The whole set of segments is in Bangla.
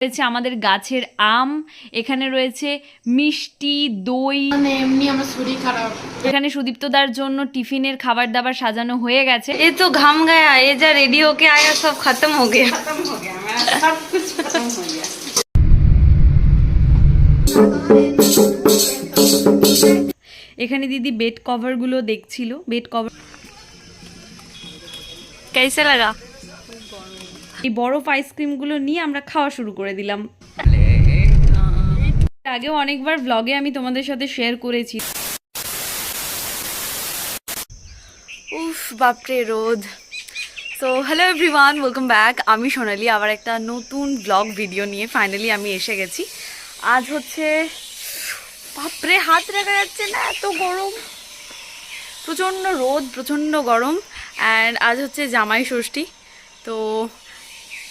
রয়েছে আমাদের গাছের আম এখানে রয়েছে মিষ্টি দই। মানে এমনি আমার শরীর খারাপ। এখানে সুদীপ্তদার জন্য টিফিনের খাবার দাবার সাজানো হয়ে গেছে। এ তো ঘাম গায়া এ যা রেডি হোকে আয়া সব খতম হো গয়া খতম মানে এখানে দিদি বেড কভারগুলো দেখছিল বেড কভার কেসে লাগা এই বরফ আইসক্রিমগুলো নিয়ে আমরা খাওয়া শুরু করে দিলাম। আগেও অনেকবার ব্লগে আমি তোমাদের সাথে শেয়ার করেছি। উফ, বাপরে, রোদ। So hello everyone welcome back আমি সোনালি, আবার একটা নতুন ব্লগ ভিডিও নিয়ে ফাইনালি আমি এসে গেছি। আজ হচ্ছে, বাপরে, হাত রাখা যাচ্ছে না, এত গরম। প্রচণ্ড রোদ, প্রচণ্ড গরম। অ্যান্ড আজ হচ্ছে জামাই ষষ্ঠী। তো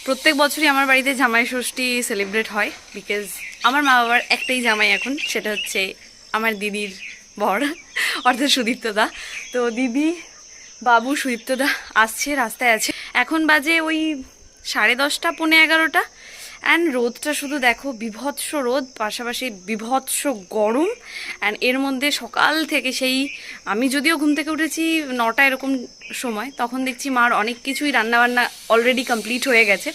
প্রত্যেক বছরই আমার বাড়িতে জামাই ষষ্ঠী সেলিব্রেট হয় বিকজ আমার মা বাবার একটাই জামাই এখন, সেটা হচ্ছে আমার দিদির বর, অর্থাৎ সুদীপ্তদা তো দিদি, বাবু সুদীপ্তদা আসছে, রাস্তায় আছে। এখন বাজে ওই সাড়ে দশটা, পৌনে এগারোটা। অ্যান্ড রোদটা শুধু দেখো বিভৎস রোদ, পাশাপাশি বিভৎস গরম। অ্যান্ড এর মধ্যে সকাল থেকে সেই, আমি যদিও ঘুম থেকে উঠেছি নটা এরকম সময়, তখন দেখছি মার অনেক কিছুই রান্নাবান্না অলরেডি কমপ্লিট হয়ে গেছে।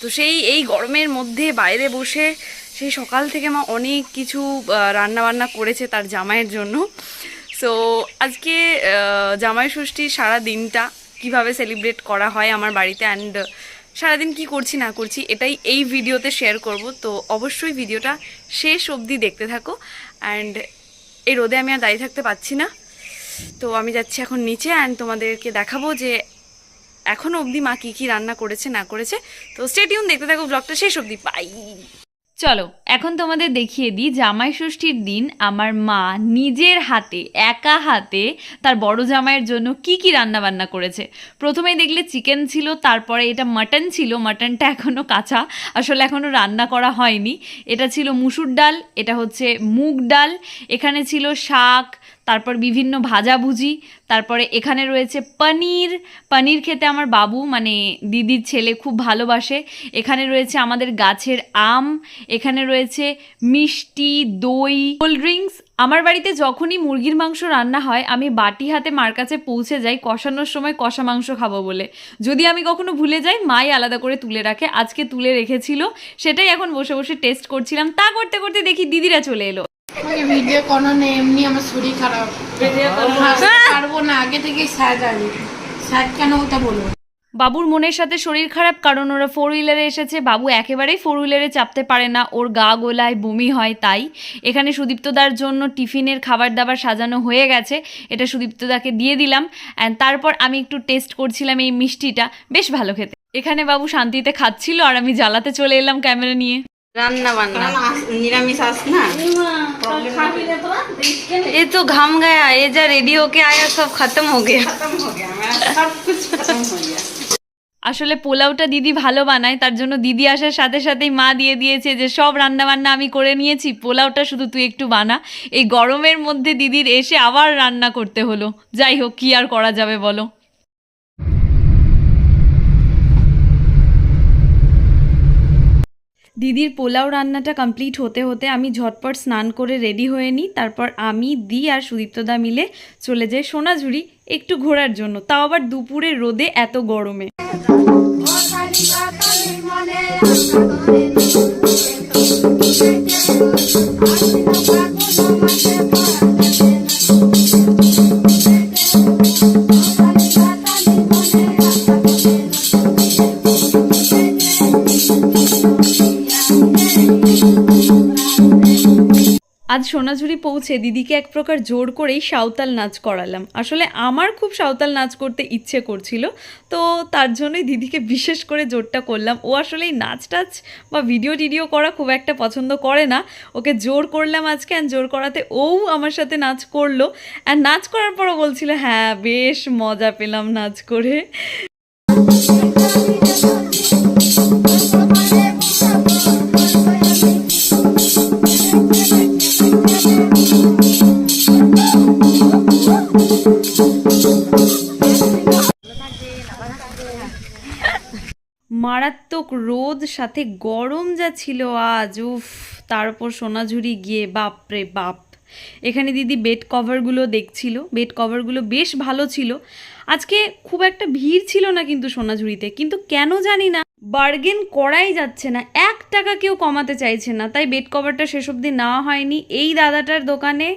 তো সেই, এই গরমের মধ্যে বাইরে বসে সেই সকাল থেকে মা অনেক কিছু রান্নাবান্না করেছে তার জামাইয়ের জন্য। সো আজকে জামাই ষষ্ঠী সারা দিনটা কীভাবে সেলিব্রেট করা হয় আমার বাড়িতে অ্যান্ড সারাদিন কি করছি, না করছি, এটাই এই ভিডিওতে শেয়ার করব। তো অবশ্যই ভিডিওটা শেষ অবধি দেখতে থাকো। অ্যান্ড এই রোদে আমি আর দাঁড়িয়ে থাকতে পারছি না। তো আমি যাচ্ছি এখন নিচে অ্যান্ড তোমাদেরকে দেখাবো যে এখনও অবধি মা কী কী রান্না করেছে, না করেছে। তো স্টেডিয়াম দেখতে থাকো ব্লগটা শেষ অবধি। পাই চলো, এখন তোমাদের দেখিয়ে দিই জামাই ষষ্ঠীর দিন আমার মা নিজের হাতে, একা হাতে তার বড় জামাইয়ের জন্য কি কি রান্না বান্না করেছে। প্রথমে দেখলে চিকেন ছিল, তারপরে এটা মাটন ছিল, মাটনটা এখনও কাঁচা, আসলে এখনও রান্না করা হয়নি। এটা ছিল মুসুর ডাল, এটা হচ্ছে মুগ ডাল, এখানে ছিল শাক তারপর বিভিন্ন ভাজাভুজি, তারপরে এখানে রয়েছে পনির। পনির খেতে আমার বাবু মানে দিদির ছেলে খুব ভালোবাসে। এখানে রয়েছে আমাদের গাছের আম, এখানে রয়েছে মিষ্টি, দই, কোল্ড ড্রিঙ্কস। আমার বাড়িতে যখনই মুরগির মাংস রান্না হয়, আমি বাটি হাতে মার কাছে পৌঁছে যাই কষানোর সময় কষা মাংস খাব বলে। যদি আমি কখনো ভুলে যাই, মাই আলাদা করে তুলে রাখে। আজকে তুলে রেখেছিল, সেটাই এখন বসে বসে টেস্ট করছিলাম। তা করতে করতে দেখি দিদিরা চলে এলো। ভিডিও কোনো নেই এমনি আমার শরীর খারাপ। হাসতে পারব না আগে থেকেই আমি। কেন ওটা বলো? বাবুর মনের সাথে শরীর খারাপ কারণ ওরা ফোর হুইলারে এসেছে বাবু একেবারেই ফোর হুইলারে চাপতে পারে না ওর গা গোলায় বমি হয় তাই। এখানে সুদীপ্তদার জন্য টিফিনের খাবার দাবার সাজানো হয়ে গেছে এটা সুদীপ্তদাকে দিয়ে দিলাম। অ্যান্ড তারপর আমি একটু টেস্ট করছিলাম এই মিষ্টিটা বেশ ভালো খেতে। এখানে বাবু শান্তিতে খাচ্ছিল আর আমি জ্বালাতে চলে এলাম ক্যামেরা নিয়ে। রান্না বান্না। নিরামিষ আস না। ये तो घम गया ये जा रेडी होके आया सब खत्म हो गया সব কিছু খতম হয়ে গেছে আসলে পোলাওটা দিদি ভালো বানায় তার জন্য দিদি আসার সাথে সাথেই মা দিয়ে দিয়েছে যে সব রান্না বান্না আমি করে নিয়েছি পোলাওটা শুধু তুই একটু বানা এই গরমের মধ্যে দিদির এসে আবার রান্না করতে হলো যাই হোক কি আর করা যাবে বলো দিদির পোলাও রান্নাটা কমপ্লিট হতে হতে আমি ঝটপট স্নান করে রেডি হয়ে নিই। তারপর আমি, দি আর সুদীপ্তদা মিলে চলে যাই সোনাঝুরি একটু ঘোরার জন্য। তাও আবার দুপুরে রোদে এত গরমে। আজ সোনাঝুরি পৌঁছে দিদিকে এক প্রকার জোর করেই সাঁওতাল নাচ করালাম। আসলে আমার খুব সাঁওতাল নাচ করতে ইচ্ছে করছিল, তো তার জন্যই দিদিকে বিশেষ করে জোরটা করলাম। ও আসলে এই নাচ টাচ বা ভিডিও টিডিও করা খুব একটা পছন্দ করে না। ওকে জোর করলাম আজকে অ্যান্ড জোর করাতে ও আমার সাথে নাচ করল। অ্যান্ড নাচ করার পরও বলছিল হ্যাঁ বেশ মজা পেলাম নাচ করে। রোদ, সাথে গরম যা ছিল আজ, উফ, তার উপর সোনাঝুরি গিয়ে, বাপ রে বাপ। এখানে দিদি বেড কভারগুলো দেখছিল। বেড কভারগুলো বেশ ভালো ছিল। আজকে খুব একটা ভিড় ছিল না কিন্তু সোনাঝুরিতে, কিন্তু কেন জানি না। বার্গেন করাই যাচ্ছে না, এক টাকা কেউ কমাতে চাইছে না, তাই বেড কভারটা শেষ অবধি নেওয়া হয়নি। এই দাদাটার দোকানে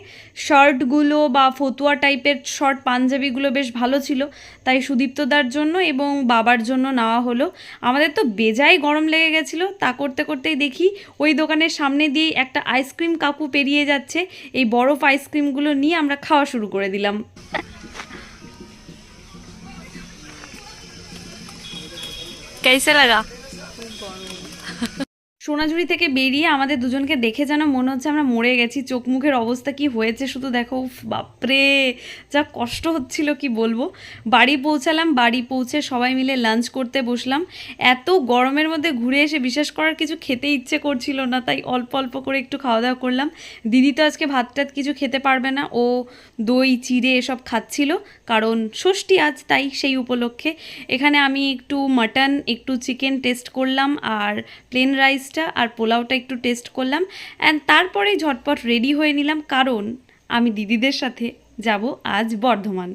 শার্টগুলো বা ফতুয়া টাইপের শর্ট পাঞ্জাবিগুলো বেশ ভালো ছিল, তাই সুদীপ্তদার জন্য এবং বাবার জন্য নেওয়া হলো। আমাদের তো বেজায় গরম লেগে গেছিল, তা করতে করতেই দেখি ওই দোকানের সামনে দিয়ে একটা আইসক্রিম কাকু পেরিয়ে যাচ্ছে, এই বরফ আইসক্রিমগুলো নিয়ে আমরা খাওয়া শুরু করে দিলাম। कैसे लगा সোনাঝুরি থেকে বেরিয়ে আমাদের দুজনকে দেখে যেন মনে হচ্ছে আমরা মরে গেছি। চোখ মুখের অবস্থা কি হয়েছে শুধু দেখো বাপরে! যা কষ্ট হচ্ছিল, কি বলব? বাড়ি পৌঁছালাম, বাড়ি পৌঁছে সবাই মিলে লাঞ্চ করতে বসলাম। এত গরমের মধ্যে ঘুরে এসে বিশ্বাস করার কিছু খেতে ইচ্ছে করছিল না, তাই অল্প অল্প করে একটু খাওয়া দাওয়া করলাম। দিদি তো আজকে ভাত টাত কিছু খেতে পারবে না, ও দই, চিড়ে এসব খাচ্ছিল, কারণ ষষ্ঠী আজ, তাই সেই উপলক্ষে। এখানে আমি একটু মাটন একটু চিকেন টেস্ট করলাম, আর প্লেন রাইসটা আর পোলাওটা একটু টেস্ট করলাম অ্যান্ড তারপরেই ঝটপট রেডি হয়ে নিলাম। কারণ আমি দিদিদের সাথে যাব আজ বর্ধমান।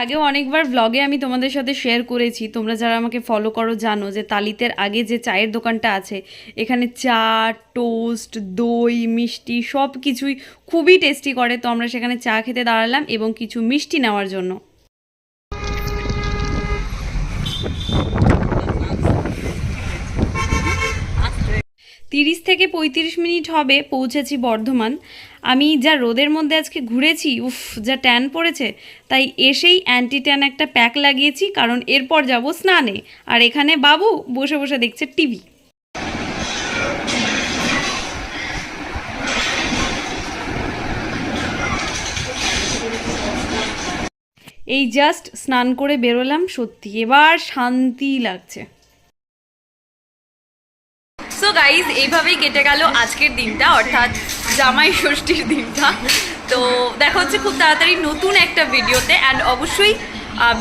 আগেও অনেকবার ব্লগে আমি তোমাদের সাথে শেয়ার করেছি। তোমরা যারা আমাকে ফলো করো জানো যে তালিতের আগে যে চায়ের দোকানটা আছে, এখানে চা টোস্ট দই, মিষ্টি সব কিছুই খুবই টেস্টি করে। তো আমরা সেখানে চা খেতে দাঁড়ালাম এবং কিছু মিষ্টি নেওয়ার জন্য। তিরিশ থেকে পঁয়ত্রিশ মিনিট হবে, পৌঁছেছি বর্ধমান। আমি যা রোদের মধ্যে আজকে ঘুরেছি, উফ, যা ট্যান পড়েছে, তাই এসেই অ্যান্টি ট্যান একটা প্যাক লাগিয়েছি, কারণ এরপর যাব স্নানে। আর এখানে বাবু বসে বসে দেখছে টিভি। এই জাস্ট স্নান করে বেরোলাম, সত্যি এবার শান্তি লাগছে। গাইজ এইভাবেই কেটে গেল আজকের দিনটা অর্থাৎ জামাই ষষ্ঠীর দিনটা। তো দেখা হচ্ছে খুব তাড়াতাড়ি নতুন একটা ভিডিওতে অ্যান্ড অবশ্যই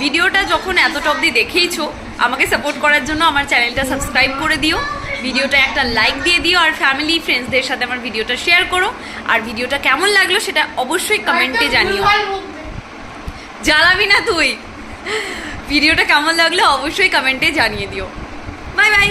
ভিডিওটা যখন এতটা অবধি দেখেইছো আমাকে সাপোর্ট করার জন্য আমার চ্যানেলটা সাবস্ক্রাইব করে দিও। ভিডিওটা একটা লাইক দিয়ে দিও আর ফ্যামিলি ফ্রেন্ডসদের সাথে আমার ভিডিওটা শেয়ার করো। আর ভিডিওটা কেমন লাগল সেটা অবশ্যই কমেন্টে জানিও। জ্বালাবি না তুই। ভিডিওটা কেমন লাগল অবশ্যই কমেন্টে জানিয়ে দিও। Bye bye